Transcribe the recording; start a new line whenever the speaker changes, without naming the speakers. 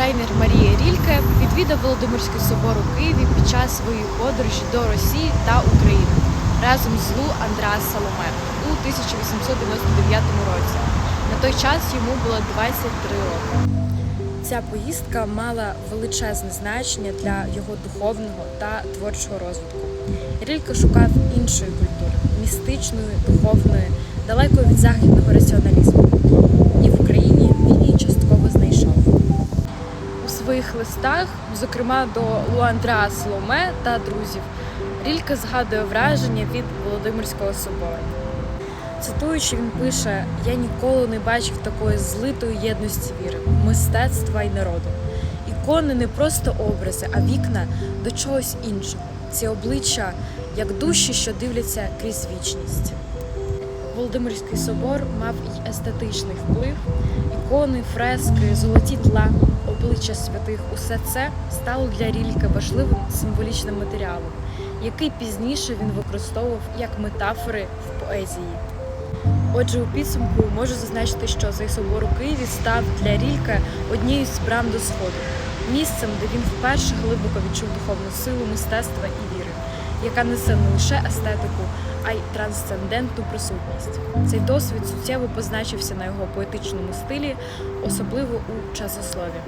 Райнер Марія Рільке відвідав Володимирський собор у Києві під час своєї подорожі до Росії та України разом з Лу Андреас Саломе у 1899 році. На той час йому було 23 роки. Ця поїздка мала величезне значення для його духовного та творчого розвитку. Рільке шукав іншої культури, містичної, духовної, далекої від західного раціоналізму. Своїх листах, зокрема до Луандра Соломе та друзів, Рільке згадує враження від Володимирського собору. Цитуючи, він пише: Я ніколи не бачив такої злитої єдності віри, мистецтва і народу. Ікони не просто образи, а вікна до чогось іншого. Ці обличчя як душі, що дивляться крізь вічність. Володимирський собор мав і естетичний вплив. Ікони, фрески, золоті тла, обличчя святих усе це стало для Рільке важливим символічним матеріалом, який пізніше він використовував як метафори в поезії. Отже, у підсумку можу зазначити, що цей собор у Києві став для Рілька однією з брам до сходу, місцем, де він вперше глибоко відчув духовну силу мистецтва і віри, яка несе не лише естетику, а й трансцендентну присутність. Цей досвід суттєво позначився на його поетичному стилі, особливо у часослові.